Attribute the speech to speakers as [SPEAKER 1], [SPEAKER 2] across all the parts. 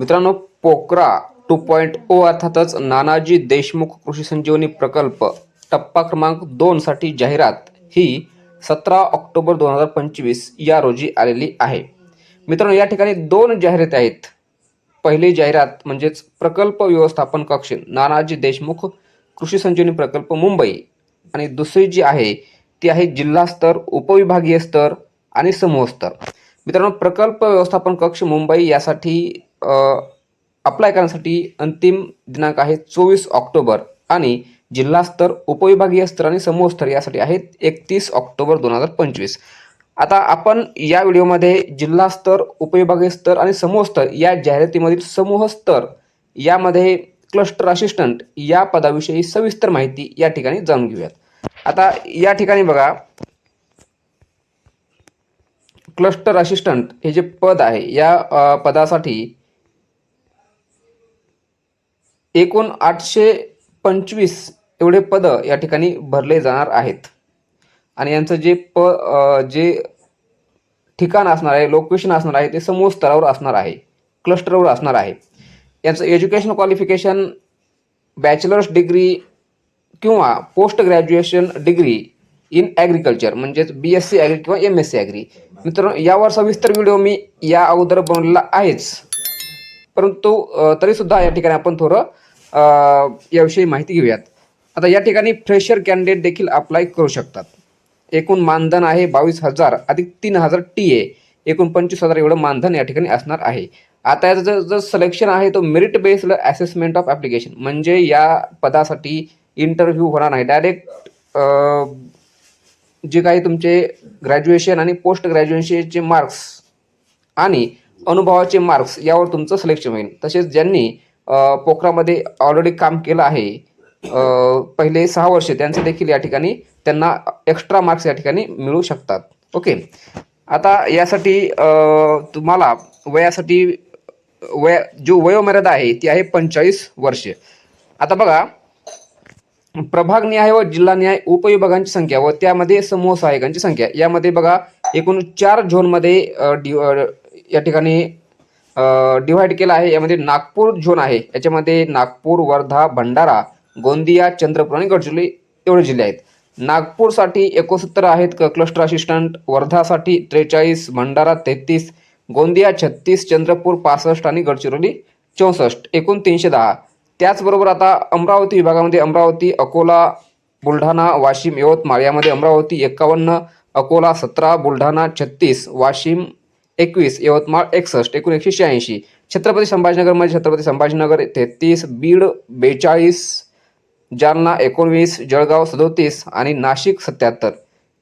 [SPEAKER 1] मित्रांनो PoCRA two point O अर्थातच नानाजी देशमुख कृषी संजीवनी प्रकल्प टप्पा क्रमांक दोनसाठी जाहिरात ही सतरा ऑक्टोबर दोन हजार पंचवीस या रोजी आलेली आहे. मित्रांनो या ठिकाणी दोन जाहिराती आहेत. पहिली जाहिरात म्हणजेच प्रकल्प व्यवस्थापन कक्ष नानाजी देशमुख कृषी संजीवनी प्रकल्प मुंबई. आणि दुसरी जी आहे ती आहे जिल्हा स्तर उपविभागीय स्तर आणि समूह स्तर. मित्रांनो प्रकल्प व्यवस्थापन कक्ष मुंबई यासाठी अप्लाय करण्यासाठी अंतिम दिनांक आहे चोवीस ऑक्टोबर. आणि जिल्हास्तर उपविभागीय स्तर आणि समूह स्तर यासाठी आहेत एकतीस ऑक्टोबर दोन हजार पंचवीस. आता आपण या व्हिडिओमध्ये जिल्हास्तर उपविभागीय स्तर आणि समूह स्तर या जाहिरातीमधील समूह स्तर यामध्ये क्लस्टर असिस्टंट या पदाविषयी सविस्तर माहिती या ठिकाणी जाणून घेऊयात. आता या ठिकाणी बघा. क्लस्टर असिस्टंट हे जे पद आहे या पदासाठी एकूण आठशे पंचवीस एवढे पद या ठिकाणी भरले जाणार आहेत. आणि यांचं जे प जे ठिकाण असणार आहे लोकेशन असणार आहे ते समूह स्तरावर असणार आहे क्लस्टरवर असणार आहे. यांचं एज्युकेशन क्वालिफिकेशन बॅचलर्स डिग्री किंवा post graduation degree in agriculture म्हणजेच बी एस सी ॲग्री किंवा एम एस सी ॲग्री मित्रांनो यावर सविस्तर व्हिडिओ मी या अगोदर बनवलेला आहेच. परंतु तरीसुद्धा या ठिकाणी आपण थोडं याविषयी माहिती घेऊयात. आता या ठिकाणी फ्रेशर कॅन्डिडेट देखील अप्लाय करू शकतात. एकूण मानधन आहे बावीस हजार अधिक तीन हजार टी ए एकूण पंचवीस हजार एवढं मानधन या ठिकाणी असणार आहे. आता याचं जर जर सिलेक्शन आहे तो merit based assessment of application म्हणजे या पदासाठी इंटरव्ह्यू होणार नाही. डायरेक्ट जे काही तुमचे ग्रॅज्युएशन आणि पोस्ट ग्रॅज्युएशनचे मार्क्स आणि अनुभवाचे मार्क्स यावर तुमचं सिलेक्शन होईल. तसेच ज्यांनी पोखरामध्ये ऑलरेडी काम केलं आहे. पहिले सहा वर्षे त्यांचे देखील या ठिकाणी त्यांना एक्स्ट्रा मार्क्स या ठिकाणी मिळू शकतात. ओके आता यासाठी तुम्हाला वयासाठी वय जो वयोमर्यादा आहे ती आहे पंचेचाळीस वर्षे. आता बघा प्रभागनिहाय व जिल्हानिहाय उपविभागांची संख्या व त्यामध्ये समूह सहायकांची संख्या. यामध्ये बघा एकूण चार झोनमध्ये या ठिकाणी डिव्हाइड केला आहे. यामध्ये नागपूर झोन आहे. याच्यामध्ये नागपूर वर्धा भंडारा गोंदिया चंद्रपूर आणि गडचिरोली एवढे जिल्हे आहेत. नागपूरसाठी एकोणसत्तर आहेत क क्लस्टर असिस्टंट वर्धासाठी त्रेचाळीस भंडारा तेहतीस गोंदिया छत्तीस चंद्रपूर पासष्ट आणि गडचिरोली चौसष्ट. एकूण तीनशे दहा. त्याचबरोबर आता अमरावती विभागामध्ये अमरावती अकोला बुलढाणा वाशिम यवतमाळ यामध्ये अमरावती एकावन्न अकोला सतरा बुलढाणा छत्तीस वाशिम एकवीस यवतमाळ एकसष्ट एकूण एकशे शहाऐंशी. छत्रपती संभाजीनगरमध्ये छत्रपती संभाजीनगर तेहतीस बीड बेचाळीस जालना एकोणवीस जळगाव सदोतीस आणि नाशिक सत्याहत्तर.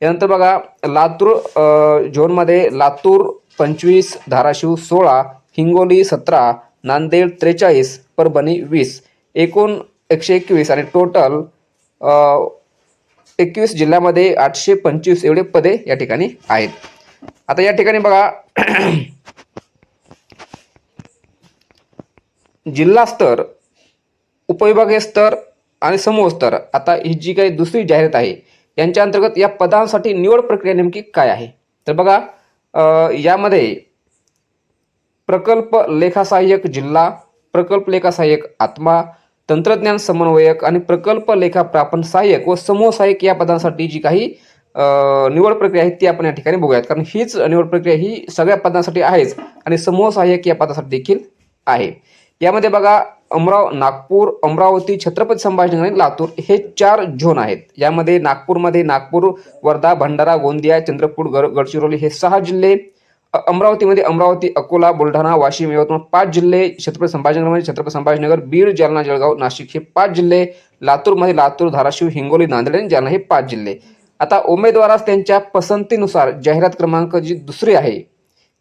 [SPEAKER 1] यानंतर बघा लातूर झोनमध्ये लातूर पंचवीस धाराशिव सोळा हिंगोली सतरा नांदेड त्रेचाळीस परभणी वीस. एकूण एकशे एकवीस आणि टोटल एकवीस जिल्ह्यामध्ये आठशे पंचवीस एवढे पदे या ठिकाणी आहेत. आता या ठिकाणी बघा जिल्हा स्तर उपविभागीय स्तर आणि समूह स्तर. आता ही जी काही दुसरी जाहिरात आहे यांच्या अंतर्गत या पदांसाठी निवड प्रक्रिया नेमकी काय आहे? तर बघा यामध्ये प्रकल्प लेखासहाय्यक जिल्हा प्रकल्प लेखासहाय्यक आत्मा तंत्रज्ञान समन्वयक आणि प्रकल्प लेखा प्रापण सहाय्यक व समूह सहाय्यक या पदांसाठी जी काही निवड प्रक्रिया आहे ती आपण या ठिकाणी बघूयात. कारण हीच निवड प्रक्रिया ही सगळ्या पदांसाठी आहेच आणि समूह सहाय्यक या पदासाठी देखील आहे. यामध्ये बघा अमराव नागपूर अमरावती छत्रपती संभाजीनगर आणि लातूर हे चार झोन आहेत. यामध्ये नागपूरमध्ये नागपूर वर्धा भंडारा गोंदिया चंद्रपूर गड गडचिरोली हे सहा जिल्हे अमरावतीमध्ये अमरावती अकोला बुलढाणा वाशिम यवतमाळ पाच जिल्हे छत्रपती संभाजीनगरमध्ये छत्रपती संभाजीनगर बीड जालना जळगाव नाशिक हे पाच जिल्हे लातूरमध्ये लातूर धाराशिव हिंगोली नांदेड आणि जालना हे पाच जिल्हे. आता उमेदवारास त्यांच्या पसंतीनुसार जाहिरात क्रमांक जी दुसरी आहे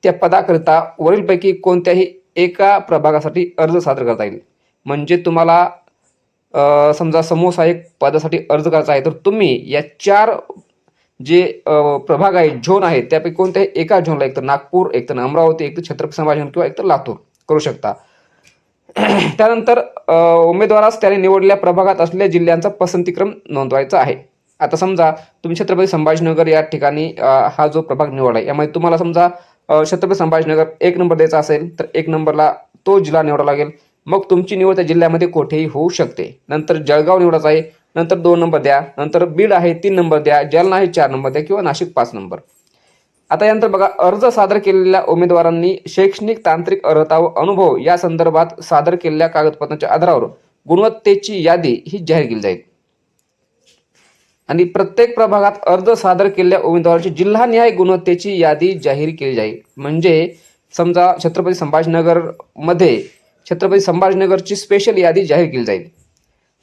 [SPEAKER 1] त्या पदाकरिता वरीलपैकी कोणत्याही एका प्रभागासाठी अर्ज सादर करता येईल. म्हणजे तुम्हाला समजा समूह सहाय्यक पदासाठी अर्ज करायचा आहे तर तुम्ही या चार जे प्रभाग आहेत झोन आहेत त्यापैकी कोणत्याही एका झोनला एक तर नागपूर एक तर अमरावती एकतर छत्रपती संभाजी किंवा एकतर लातूर करू शकता. त्यानंतर उमेदवारास त्याने निवडलेल्या प्रभागात असलेल्या जिल्ह्यांचा पसंतीक्रम नोंदवायचा आहे. आता समजा तुम्ही छत्रपती संभाजीनगर या ठिकाणी हा जो प्रभाग निवडला आहे यामध्ये तुम्हाला समजा छत्रपती संभाजीनगर एक नंबर द्यायचा असेल तर एक नंबरला तो जिल्हा निवडावा लागेल. मग तुमची निवड त्या जिल्ह्यामध्ये कोठेही होऊ शकते. नंतर जळगाव निवडायचा आहे नंतर दोन नंबर द्या नंतर बीड आहे तीन नंबर द्या जालना आहे चार नंबर द्या किंवा नाशिक पाच नंबर. आता यानंतर बघा अर्ज सादर केलेल्या उमेदवारांनी शैक्षणिक तांत्रिक अर्हता व अनुभव या संदर्भात सादर केलेल्या कागदपत्रांच्या आधारावर गुणवत्तेची यादी ही जाहीर केली जाईल. आणि प्रत्येक प्रभागात अर्ज सादर केलेल्या उमेदवारांची जिल्हानिहाय गुणवत्तेची यादी जाहीर केली जाईल. म्हणजे समजा छत्रपती संभाजीनगरमध्ये छत्रपती संभाजीनगरची स्पेशल यादी जाहीर केली जाईल.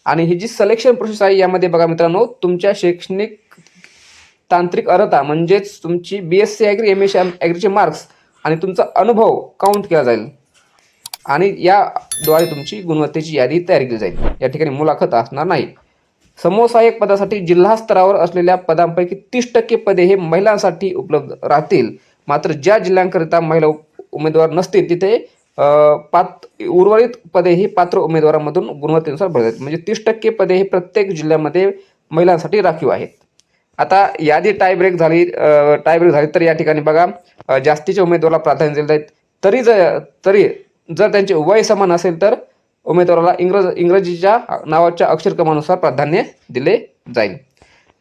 [SPEAKER 1] आणि ही जी सिलेक्शन प्रोसेस आहे यामध्ये बघा मित्रांनो तुमच्या शैक्षणिक तांत्रिक अर्हता म्हणजेच तुमची B S C agri M S ॲग्रीचे marks आणि तुमचा अनुभव काउंट केला जाईल. आणि याद्वारे तुमची गुणवत्तेची यादी तयार केली जाईल. या ठिकाणी मुलाखत असणार नाही. समूहसहाय्यक पदासाठी जिल्हा स्तरावर असलेल्या पदांपैकी तीस टक्के पदे हे महिलांसाठी उपलब्ध राहतील. मात्र ज्या जिल्ह्यांकरिता महिला उमेदवार नसतील तिथे पात उर्वरित पदे ही पात्र उमेदवारांमधून गुणवत्तेनुसार भरतात म्हणजे तीस टक्के पदे हे प्रत्येक जिल्ह्यामध्ये महिलांसाठी राखीव आहेत. आता यादी टाय ब्रेक झाली टाय ब्रेक झाली तर या ठिकाणी बघा जास्तीच्या उमेदवाराला प्राधान्य दिले जाईल. तरी जर तरी जर त्यांचे वय समान असेल तर उमेदवाराला इंग्रज इंग्रजीच्या नावाच्या अक्षरक्रमानुसार प्राधान्य दिले जाईल.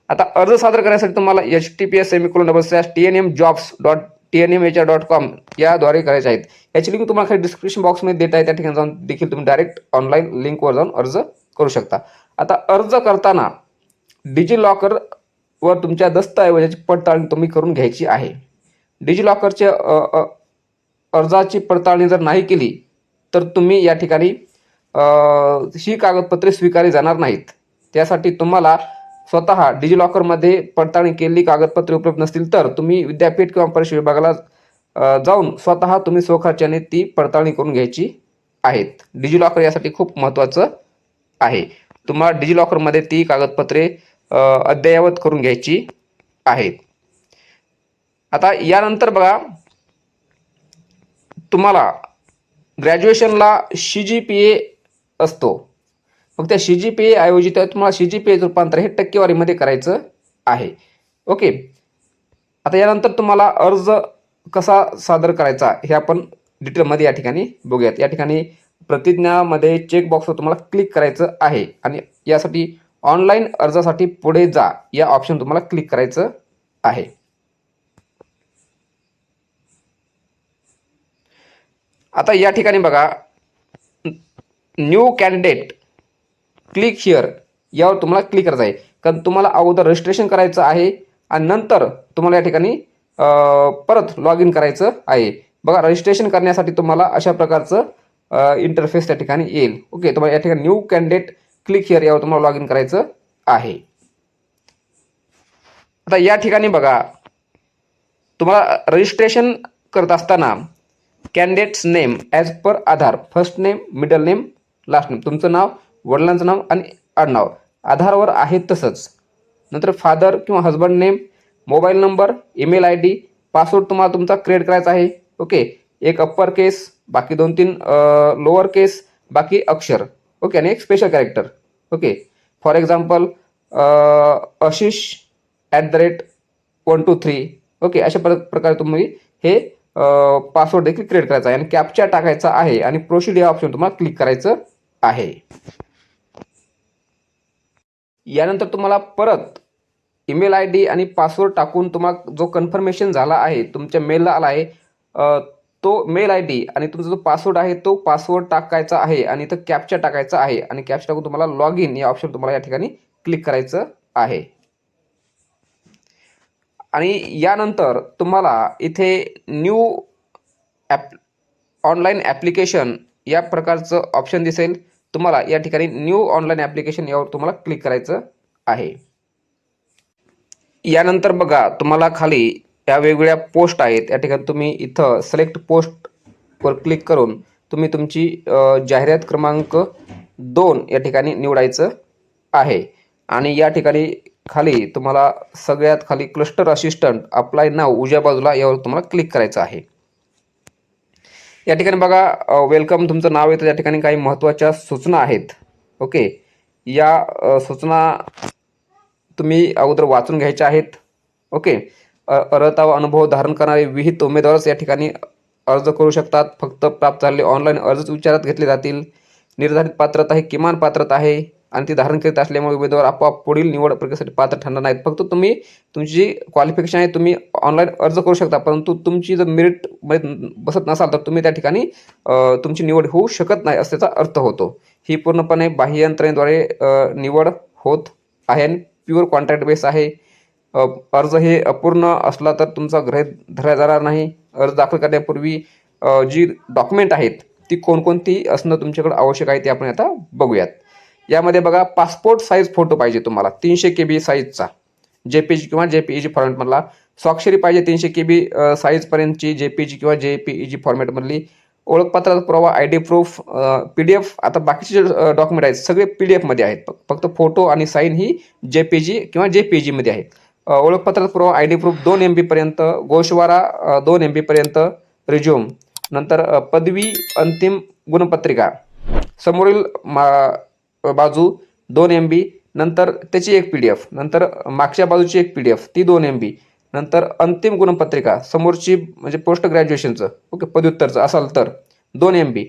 [SPEAKER 1] आता अर्ज सादर करण्यासाठी तुम्हाला H T P S semicolon double slash T N M jobs dot T N M H R dot com याद्वारे करायचे आहेत. याची लिंक तुम्हाला खाली डिस्क्रिप्शन बॉक्समध्ये देत आहे त्या ठिकाणी जाऊन देखील तुम्ही डायरेक्ट ऑनलाईन लिंकवर जाऊन अर्ज करू शकता. आता अर्ज करताना डिजी लॉकर वर तुमच्या दस्तऐवजाची पडताळणी तुम्ही करून घ्यायची आहे. डिजी लॉकरच्या अर्जाची पडताळणी जर नाही केली तर तुम्ही या ठिकाणी ही कागदपत्रे स्वीकारली जाणार नाहीत. त्यासाठी तुम्हाला स्वतः डिजिलॉकरमध्ये पडताळणी केलेली कागदपत्रे उपलब्ध नसतील तर तुम्ही विद्यापीठ किंवा परीक्षा विभागाला जाऊन स्वतः तुम्ही स्वखर्चाने ती पडताळणी करून घ्यायची आहेत. डिजिलॉकर यासाठी खूप महत्त्वाचं आहे. तुम्हाला डिजिलॉकरमध्ये ती कागदपत्रे अद्ययावत करून घ्यायची आहेत. आता यानंतर बघा तुम्हाला ग्रॅज्युएशनला सी जी पी ए असतो. मग त्या सी जी पी ए ऐवजी त्या तुम्हाला सी जी पी एचं रूपांतर हे टक्केवारीमध्ये करायचं आहे. ओके? आता यानंतर तुम्हाला अर्ज कसा सादर करायचा हे आपण डिटेलमध्ये या ठिकाणी बघूयात. या ठिकाणी प्रतिज्ञामध्ये चेकबॉक्सवर तुम्हाला क्लिक करायचं आहे आणि यासाठी ऑनलाईन अर्जासाठी पुढे जा. या ऑप्शन तुम्हाला क्लिक करायचं आहे. आता या ठिकाणी बघा. न्यू कॅन्डिडेट क्लिक हिअर यावर तुम्हाला क्लिक करायचं आहे. कारण तुम्हाला अगोदर रजिस्ट्रेशन करायचं आहे आणि नंतर तुम्हाला या ठिकाणी परत लॉग इन करायचं आहे. बघा रजिस्ट्रेशन करण्यासाठी तुम्हाला अशा प्रकारचं इंटरफेस त्या ठिकाणी येईल. ओके तुम्हाला या ठिकाणी न्यू कॅन्डिडेट क्लिक हिअर यावर तुम्हाला लॉग इन करायचं आहे. आता या ठिकाणी बघा. तुम्हाला रजिस्ट्रेशन करत असताना candidate's name as per Aadhaar first name middle name last name तुमचं नाव वडिलांचं नाव आणि आडनाव. आधारवर आहे तसंच. नंतर फादर किंवा husband name mobile number email I D password तुम्हाला तुमचा क्रिएट करायचा आहे. ओके एक अप्पर केस बाकी दोन तीन लोअर केस बाकी अक्षर. ओके आणि एक special character okay for example Ashish at the rate one two three okay अशा प्र प्रकारे तुम्ही हे पासवर्ड देखील क्रिएट करायचा आहे. आणि कॅपचा टाकायचा आहे. आणि प्रोसीड या ऑप्शन तुम्हाला क्लिक करायचं आहे. यानंतर तुम्हाला परत ईमेल आय डी आणि पासवर्ड टाकून तुम्हाला जो कन्फर्मेशन झाला आहे तुमच्या मेलला आला आहे तो मेल आय डी आणि तुमचा जो पासवर्ड आहे तो पासवर्ड टाकायचा आहे आणि इथं कॅप्चा टाकायचा आहे आणि कॅप्चा टाकून तुम्हाला लॉग इन या ऑप्शन तुम्हाला या ठिकाणी क्लिक करायचं आहे. आणि यानंतर तुम्हाला इथे न्यू ॲप ऑनलाईन ॲप्लिकेशन या प्रकारचं ऑप्शन दिसेल. तुम्हाला या ठिकाणी न्यू ऑनलाईन ॲप्लिकेशन यावर तुम्हाला क्लिक करायचं आहे. यानंतर बघा तुम्हाला खाली या वेगवेगळ्या पोस्ट आहेत. या ठिकाणी तुम्ही इथं सिलेक्ट पोस्टवर क्लिक करून तुम्ही तुमची जाहिरात क्रमांक दोन या ठिकाणी निवडायचं आहे. आणि या ठिकाणी खाली तुम्हाला सगळ्यात खाली क्लस्टर असिस्टंट अप्लाय नाव उजव्या बाजूला यावर तुम्हाला क्लिक करायचं आहे. या ठिकाणी बघा वेलकम तुमचं नाव येतं. या ठिकाणी काही महत्त्वाच्या सूचना आहेत. ओके? या सूचना तुम्ही अगोदर वाचून घ्यायच्या आहेत. ओके? अर्हता व अनुभव धारण करणारे विहित उमेदवारच या ठिकाणी अर्ज करू शकतात. फक्त प्राप्त झालेले ऑनलाईन अर्जच विचारात घेतले जातील. निर्धारित पात्रता ही किमान पात्रता आहे. आणि ती धारण करीत असल्यामुळे उमेदवार आपोआप पुढील निवड प्रक्रियेसाठी पात्र ठरणार नाहीत. फक्त तुम्ही तुमची जी क्वालिफिकेशन आहे तुम्ही ऑनलाईन अर्ज करू शकता परंतु तुमची जर मेरिट बसत नसाल तर तुम्ही त्या ठिकाणी तुमची निवड होऊ शकत नाही असल्याचा अर्थ होतो. ही पूर्णपणे बाह्य यंत्रणेद्वारे निवड होत आहे आणि प्युअर कॉन्ट्रॅक्ट बेस आहे. अर्ज हे अपूर्ण असला तर तुमचा गृहीत धरला जाणार नाही. अर्ज दाखल करण्यापूर्वी जी डॉक्युमेंट आहेत ती कोणकोणती असणं तुमच्याकडे आवश्यक आहे ते आपण आता बघूयात. यामध्ये बघा पासपोर्ट साईज फोटो पाहिजे तुम्हाला तीनशे के बी साईजचा जे पी जी किंवा जे पी जी फॉर्मॅटमधला स्वाक्षरी पाहिजे तीनशे के बी साईजपर्यंतची जे पी जी किंवा जे पी ई जी फॉर्मॅटमधली ओळखपत्राचा पुरावा I D proof P D F आता बाकीचे जे डॉक्युमेंट आहेत सगळे पी डी एफमध्ये आहेत. फक्त फोटो आणि साईन ही जे पी जी किंवा जे पी जीमध्ये आहे ओळखपत्राचा पुरावा आय डी प्रूफ दोन एम बीपर्यंत गोशवारा दोन एम बीपर्यंत रिझ्यूम नंतर पदवी अंतिम गुणपत्रिका. समोरील मा बाजू दोन एम बी नंतर त्याची एक पी डी एफ नंतर मागच्या बाजूची एक पी डी एफ ती दोन एम बी नंतर अंतिम गुणपत्रिका समोरची म्हणजे पोस्ट ग्रॅज्युएशनचं ओके पदव्युत्तरचं असाल तर दोन एम बी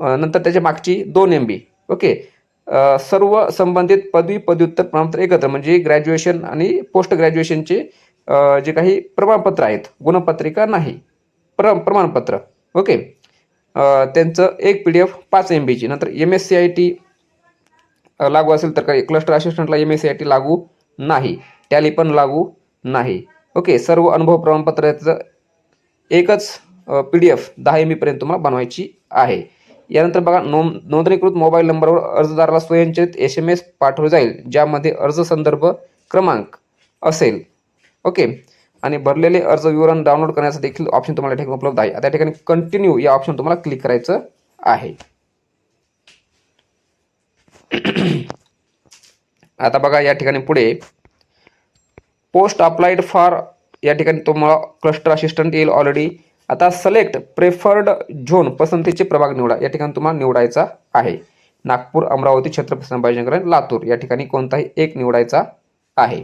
[SPEAKER 1] नंतर त्याच्या मागची दोन एम बी ओके सर्व संबंधित पदवी पदव्युत्तर प्रमाणपत्र एकत्र म्हणजे ग्रॅज्युएशन आणि पोस्ट ग्रॅज्युएशनचे जे काही प्रमाणपत्र आहेत गुणपत्रिका नाही प्र प्रमाणपत्र ओके त्यांचं एक पी डी एफ पाच एम बीची नंतर M S C I T लागू असेल तर काही cluster असिस्टंटला M S C I T लागू नाही. टॅली पण लागू नाही. ओके सर्व अनुभव प्रमाणपत्राचं एकच पी डी एफ दहा एम बीपर्यंत तुम्हाला बनवायची आहे. यानंतर बघा नोंद नोंदणीकृत मोबाईल नंबरवर अर्जदाराला स्वयंचलित एस एम एस पाठवलं जाईल ज्यामध्ये अर्ज संदर्भ क्रमांक असेल. ओके आणि भरलेले अर्ज विवरण डाउनलोड करण्याचा देखील ऑप्शन तुम्हाला ठिकाणी उपलब्ध आहे. आता ठिकाणी कंटिन्यू या ऑप्शन तुम्हाला क्लिक करायचं आहे. आता बघा या ठिकाणी पुढे. पोस्ट अप्लाइड फॉर या ठिकाणी तुम्हाला क्लस्टर असिस्टंट येईल ऑलरेडी आता सिलेक्ट प्रेफर्ड झोन पसंतीचे प्रभाग निवडा. या ठिकाणी तुम्हाला निवडायचा आहे. नागपूर अमरावती छत्रपती संभाजीनगर आणि लातूर या ठिकाणी कोणताही एक निवडायचा आहे.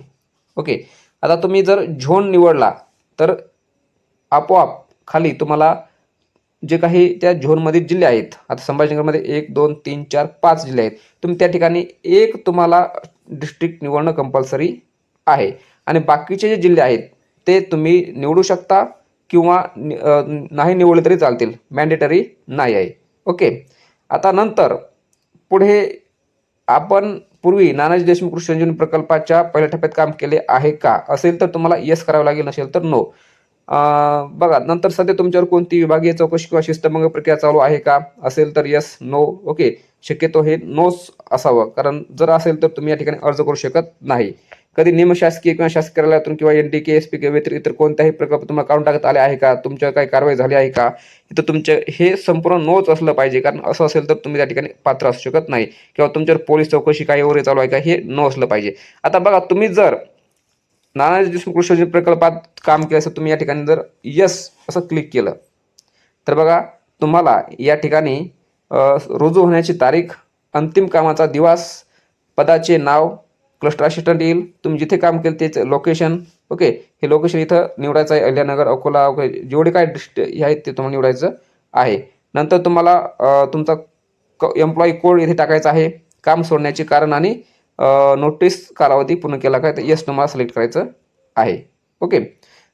[SPEAKER 1] ओके आता तुम्ही जर झोन निवडला तर आपोआप खाली तुम्हाला जे काही त्या झोनमधील जिल्हे आहेत आता संभाजीनगरमध्ये एक दोन तीन चार पाच जिल्हे आहेत तुम्ही त्या ठिकाणी एक तुम्हाला डिस्ट्रिक्ट निवडणं कंपल्सरी आहे. आणि बाकीचे जे जिल्हे आहेत ते तुम्ही निवडू शकता किंवा नाही निवडले तरी चालतील. मॅन्डेटरी नाही आहे. ओके आता नंतर पुढे आपण पूर्वी नानाजी देशमुख कृषी संजीवनी प्रकल्पाच्या पहिल्या टप्प्यात काम केले आहे का? असेल तर तुम्हाला येस करावं लागेल नसेल तर नो बघा नंतर सध्या तुमच्यावर कोणती विभागीय चौकशी किंवा शिस्तभंग प्रक्रिया चालू आहे का? असेल तर येस नो ओके शक्यतो हे नोच असावं. कारण जर असेल तर तुम्ही या ठिकाणी अर्ज करू शकत नाही. कधी निमशासकीय किंवा शासकीय कार्यालयातून किंवा N D K S P व्यतिरिक्त इतर कोणत्याही प्रकल्प तुम्हाला काढून टाकत आले आहे का? तुमच्या काही कारवाई झाली आहे का? इथं तुमचे हे संपूर्ण नोच असलं पाहिजे. कारण असं असेल तर तुम्ही त्या ठिकाणी पात्र असू शकत नाही. किंवा तुमच्यावर पोलीस चौकशी काही वगैरे चालू आहे का? हे नो असलं पाहिजे. आता बघा तुम्ही जर नानाजी देशमुख कृषी योजना प्रकल्पात काम केलं असं तुम्ही या ठिकाणी जर यस असं क्लिक केलं तर बघा तुम्हाला या ठिकाणी रुजू होण्याची तारीख अंतिम कामाचा दिवस पदाचे नाव क्लस्टर असिस्टंट येईल तुम्ही जिथे काम केलं त्याचं लोकेशन ओके हे लोकेशन इथं निवडायचं आहे अहिल्यानगर अकोला ओके जेवढे काय डिस्ट्रिक्ट हे आहेत ते तुम्हाला निवडायचं आहे. नंतर तुम्हाला तुमचा क एम्प्लॉई कोड इथे टाकायचा आहे काम सोडण्याचे कारण आणि नोटीस कालावधी पूर्ण केला काय तर येस तुम्हाला सिलेक्ट करायचं आहे. ओके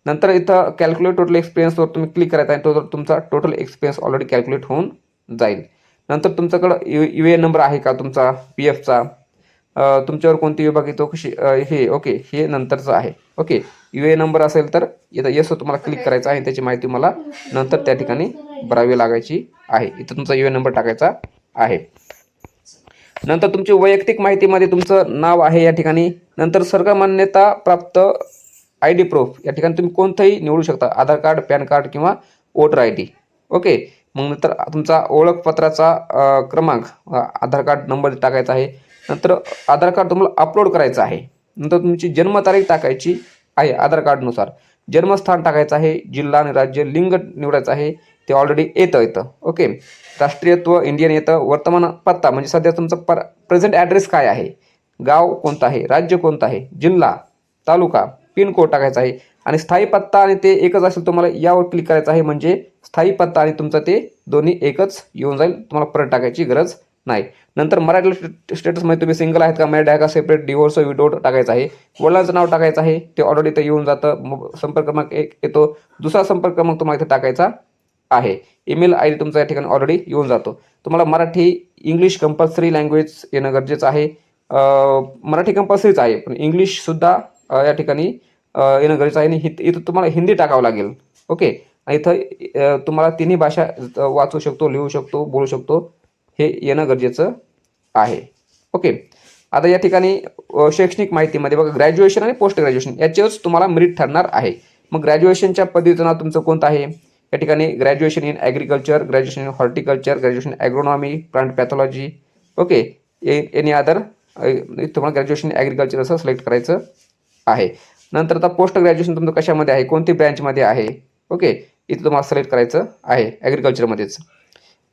[SPEAKER 1] नंतर इथं कॅल्क्युलेट टोटल एक्सपिरियन्सवर तुम्ही क्लिक करायचा आहे टोटल तुमचा टोटल एक्सपिरियन्स ऑलरेडी कॅल्क्युलेट होऊन जाईल. नंतर तुमच्याकडं यू यू ए नंबर आहे का तुमचा पी एफचा तुमच्यावर कोणती विभाग चौकशी कशी हे ओके हे नंतरचं आहे. ओके यू ए नंबर असेल तर इथं येस तुम्हाला क्लिक करायचं आहे त्याची माहिती मला नंतर त्या ठिकाणी भरावी लागायची आहे. इथं तुमचा यू ए नंबर टाकायचा आहे. नंतर तुमची वैयक्तिक माहितीमध्ये तुमचं नाव आहे या ठिकाणी. नंतर सर्वमान्यता प्राप्त आय डी प्रूफ. या ठिकाणी तुम्ही कोणतंही निवडू शकता. आधार कार्ड पॅन कार्ड किंवा वोटर आय डी. ओके? मग नंतर तुमचा ओळखपत्राचा क्रमांक. आधार कार्ड नंबर टाकायचा आहे. नंतर आधार कार्ड तुम्हाला अपलोड करायचं आहे. नंतर तुमची जन्मतारीख टाकायची आहे आधार कार्डनुसार. जन्मस्थान टाकायचं आहे. जिल्हा आणि राज्य लिंग निवडायचं आहे. ते ऑलरेडी येतं येतं. ओके राष्ट्रीयत्व इंडियन येतं. वर्तमान पत्ता म्हणजे सध्या तुमचा पर प्रेझेंट ॲड्रेस काय आहे? गाव कोणतं आहे? राज्य कोणतं आहे? जिल्हा तालुका पिनकोड टाकायचा आहे. आणि स्थायी पत्ता आणि ते एकच असेल तुम्हाला यावर क्लिक करायचं आहे म्हणजे स्थायी पत्ता आणि तुमचं ते दोन्ही एकच येऊन जाईल. तुम्हाला परत टाकायची गरज नाही. नंतर मराठी स्टेटसमध्ये तुम्ही सिंगल आहेत का? मॅरिड आहे का? सेपरेट डिवोर्स विडोड टाकायचं आहे. वडिलांचं नाव टाकायचं आहे. ते ऑलरेडी इथं येऊन जातं. संपर्क क्रमांक एक येतो. दुसरा संपर्क क्रमांक तुम्हाला इथे टाकायचा आहे. ईमेल आय डी तुमचा या ठिकाणी ऑलरेडी येऊन जातो. तुम्हाला मराठी इंग्लिश कंपल्सरी लँग्वेज येणं गरजेचं आहे. मराठी कंपल्सरीच आहे पण इंग्लिशसुद्धा या ठिकाणी येणं गरजेचं आहे. आणि हि- इथं तुम्हाला हिंदी टाकावं लागेल. ओके? आणि इथं तुम्हाला तिन्ही भाषा वाचू शकतो लिहू शकतो बोलू शकतो. हे येणं गरजेचं आहे. ओके? आता या ठिकाणी शैक्षणिक माहितीमध्ये बघा ग्रॅज्युएशन आणि पोस्ट ग्रॅज्युएशन याच्यावरच तुम्हाला मेरिट ठरणार आहे. मग ग्रॅज्युएशनच्या पदवीचं नाव तुमचं कोणतं आहे? या ठिकाणी graduation in agriculture graduation in horticulture graduation agronomy plant pathology okay any other तुम्हाला ग्रॅज्युएशन ॲग्रिकल्चर असं सिलेक्ट करायचं आहे. नंतर आता पोस्ट ग्रॅज्युएशन तुमचं कशामध्ये आहे? कोणती ब्रँचमध्ये आहे? ओके इथं तुम्हाला सिलेक्ट करायचं आहे ॲग्रिकल्चरमध्येच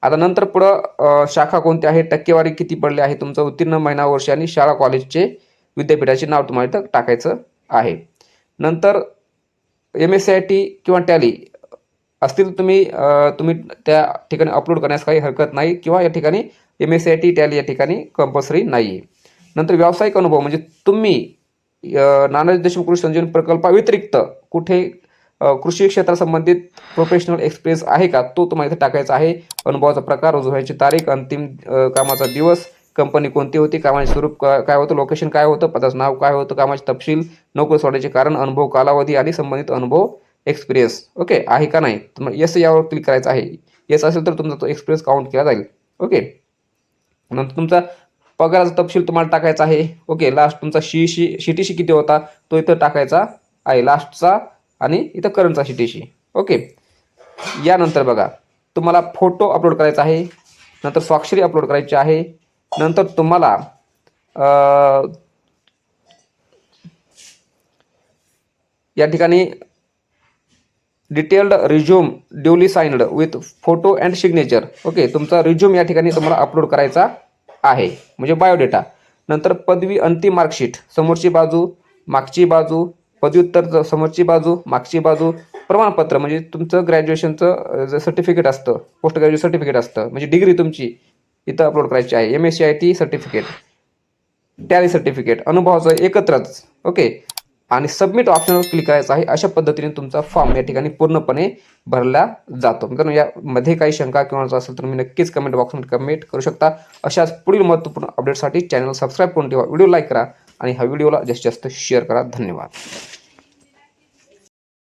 [SPEAKER 1] आता नंतर पुढं शाखा कोणती आहे? टक्केवारी किती पडली आहे? तुमचं उत्तीर्ण महिना वर्ष आणि शाळा कॉलेजचे विद्यापीठाचे नाव तुम्हाला इथं टाकायचं आहे. नंतर M S C I T किंवा टॅली असतील तुम्ही तुम्ही त्या ठिकाणी अपलोड करण्यास काही हरकत नाही किंवा या ठिकाणी M S C I T tally या ठिकाणी कंपल्सरी नाही आहे नंतर व्यावसायिक अनुभव म्हणजे तुम्ही नानाजी देशमुख कृषी संजीवन प्रकल्पाव्यतिरिक्त कुठे कृषी क्षेत्रासंबंधित प्रोफेशनल एक्सपिरियन्स आहे का? तो तुम्हाला इथे टाकायचा आहे. अनुभवाचा प्रकार रुजवायची तारीख अंतिम कामाचा दिवस कंपनी कोणती होती कामाचे स्वरूप काय होतं लोकेशन काय होतं पदाचं नाव काय होतं कामाचे तपशील नोकरी सोडायचे कारण अनुभव कालावधी आणि संबंधित अनुभव एक्सपिरियन्स ओके आहे का नाही? तुम्हाला येस यावर क्लिक करायचं आहे. येस असेल तर तुमचा तो एक्सपिरियन्स काउंट केला जाईल. ओके नंतर तुमचा पगाराचा तपशील तुम्हाला टाकायचा आहे. ओके लास्ट तुमचा शी शी शिटीशी किती होता? तो इथं टाकायचा आहे लास्टचा आणि इथं करंटचा शिटीशी. ओके यानंतर बघा तुम्हाला फोटो अपलोड करायचा आहे. नंतर स्वाक्षरी अपलोड करायची आहे. नंतर तुम्हाला या ठिकाणी detailed resume duly signed with photo and signature. Okay तुमचा रिझ्यूम या ठिकाणी तुम्हाला अपलोड करायचा आहे. म्हणजे बायोडेटा. नंतर पदवी अंतिम मार्कशीट. समोरची बाजू मागची बाजू पदव्युत्तर समोरची बाजू मागची बाजू प्रमाणपत्र. म्हणजे तुमचं ग्रॅज्युएशनचं जे सर्टिफिकेट असतं पोस्ट ग्रॅज्युएट सर्टिफिकेट असतं. म्हणजे डिग्री तुमची इथं अपलोड करायची आहे. M S C I T certificate tally certificate अनुभवाचं एकत्रच. ओके. आणि सबमिट ऑप्शनवर क्लिक करायचं आहे अशा पद्धतीने तुमचा फॉर्म या ठिकाणी पूर्णपणे भरला जातो. मित्रांनो यामध्ये काही शंका किंवा असेल तर मी नक्कीच कमेंट बॉक्समध्ये कमेंट करू शकता. अशाच पुढील महत्त्वपूर्ण अपडेटसाठी चॅनल सबस्क्राईब करून ठेवा. व्हिडिओ लाईक करा आणि हा व्हिडिओला जास्तीत जास्त शेअर करा. धन्यवाद.